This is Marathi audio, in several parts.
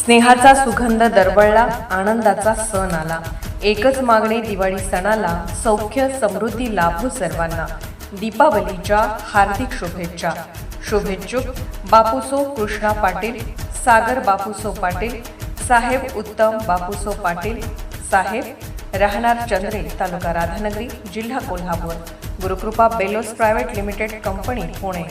स्नेहाचा सुगंध दरवळला आनंदाचा सण आला. एकच मागणी दिवाळी सणाला सौख्य समृद्धी लाभो सर्वांना. दीपावलीच्या हार्दिक शुभेच्छा. शुभेच्छुक बापूसो कृष्णा पाटील सागर बापूसो पाटील साहेब उत्तम बापूसो पाटील साहेब राहणार चंद्रे तालुका राधानगरी जिल्हा Kolhapur. Gurukrupa bellows private limited company Pune.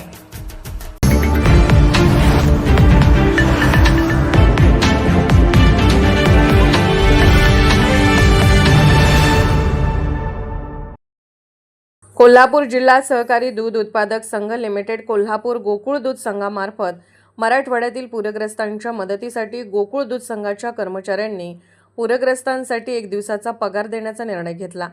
Kolhapur जिल्हा सहकारी दूध उत्पादक संघ लिमिटेड कोल्हापूर गोकुळ दूध संघामार्फत मराठवाड्यातील पूरग्रस्तांच्या मदतीसाठी गोकुळ दूध संघाच्या कर्मचाऱ्यांनी पूरग्रस्तांसाठी एक दिवसाचा पगार देण्याचा निर्णय घेतला.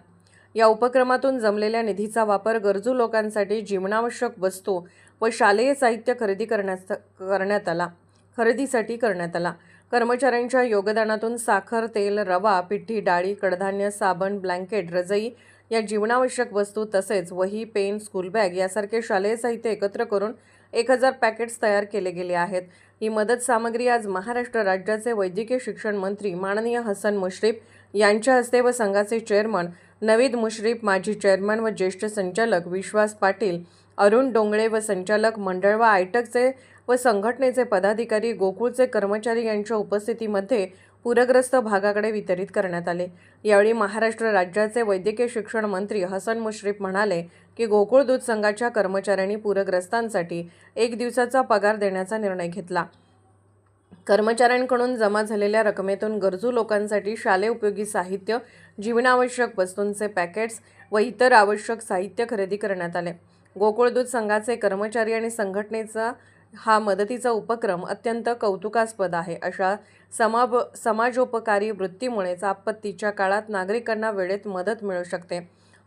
या उपक्रमातून जमलेल्या निधीचा वापर गरजू लोकांसाठी जीवनावश्यक वस्तू व शालेय साहित्य खरेदी करण्यास करण्यात आला. खरेदीसाठी करण्यात आला. कर्मचाऱ्यांच्या योगदानातून साखर तेल रवा पिठी डाळी कडधान्य साबण ब्लँकेट रजई या जीवनावश्यक वस्तू तसेच वही पेन स्कूल बॅग यासारखे शालेय साहित्य एकत्र करून एक हजार पॅकेट्स तयार केले गेले आहेत. ही मदत सामग्री आज महाराष्ट्र राज्याचे वैद्यकीय शिक्षण मंत्री माननीय हसन मुश्रीफ यांच्या हस्ते व संघाचे चेअरमन नवीद मुश्रीफ माजी चेअरमन व ज्येष्ठ संचालक विश्वास पाटील अरुण डोंगळे व संचालक मंडळ व आयटकचे व संघटनेचे पदाधिकारी गोकुळचे कर्मचारी यांच्या उपस्थितीमध्ये पूरग्रस्त भागाकडे वितरित करण्यात आले. यावेळी महाराष्ट्र राज्याचे वैद्यकीय शिक्षण मंत्री हसन मुश्रीफ म्हणाले की गोकुळ दूध संघाच्या कर्मचाऱ्यांनी पूरग्रस्तांसाठी एक दिवसाचा पगार देण्याचा निर्णय घेतला. कर्मचाऱ्यांकडून जमा झालेल्या रकमेतून गरजू लोकांसाठी शालेय उपयोगी साहित्य जीवनावश्यक वस्तूंचे पॅकेट्स व इतर आवश्यक साहित्य खरेदी करण्यात आले. गोकुळ दूध संघाचे कर्मचारी आणि संघटनेचा हा मदतीचा उपक्रम अत्यंत कौतुकास्पद आहे. अशा समाब समाजोपकारी वृत्तीमुळेच आपत्तीच्या काळात नागरिकांना वेळेत मदत मिळू शकते.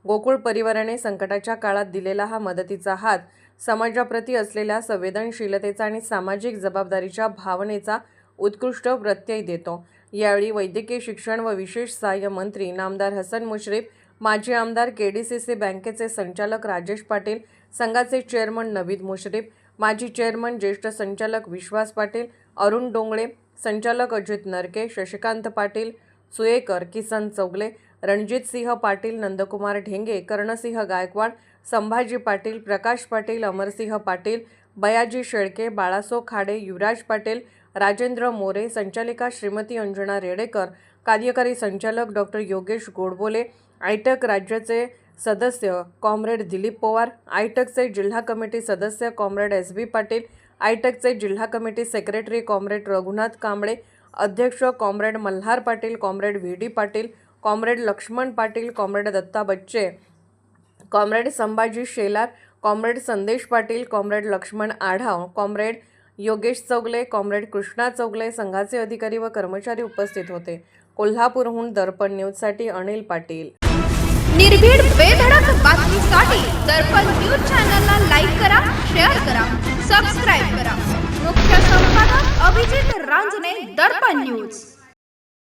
गोकुळ परिवाराने संकटाच्या काळात दिलेला हा मदतीचा हात समाजाप्रती असलेल्या संवेदनशीलतेचा आणि सामाजिक जबाबदारीच्या भावनेचा उत्कृष्ट प्रत्यय देतो. यावेळी वैद्यकीय शिक्षण व विशेष सहाय्य मंत्री नामदार हसन मुश्रीफ माजी आमदार के डी सी सी बँकेचे संचालक राजेश पाटील संघाचे चेअरमन नवीद मुश्रीफ माजी चेअरमन ज्येष्ठ संचालक विश्वास पाटील अरुण डोंगळे संचालक अजित नरके शशिकांत पाटील सुयेकर किसन चौगले रणजित सिंह पाटील नंदकुमार ढेंगे कर्णसिंह गायकवाड संभाजी पाटील प्रकाश पाटील अमरसिंह पाटील बयाजी शेळके बाळासो खाडे युवराज पाटील राजेंद्र मोरे संचालिका श्रीमती अंजना रेडेकर कार्यकारी संचालक डॉक्टर योगेश गोडबोले आयटक राज्याचे सदस्य कॉम्रेड दिलीप पवार आयटकचे जिल्हा कमिटी सदस्य कॉम्रेड एस बी पाटील आयटकचे जिल्हा committee secretary comrade Raghunath Kamble अध्यक्ष comrade Malhar Patil comrade V D Patil comrade Laxman Patil comrade Datta Bachche comrade Sambhaji Shelar comrade Sandesh Patil comrade Laxman Adhav comrade Yogesh Chougule comrade Krishna Chougule संघाचे अधिकारी व कर्मचारी उपस्थित होते. कोल्हापूरहून दर्पण न्यूजसाठी अनिल पाटील. निर्भीड बेधडक बातमीसाठी दर्पण न्यूज चॅनलला लाईक करा शेअर करा सबस्क्राईब करा. मुख्य संपादक अभिजित रांजणे दर्पण न्यूज.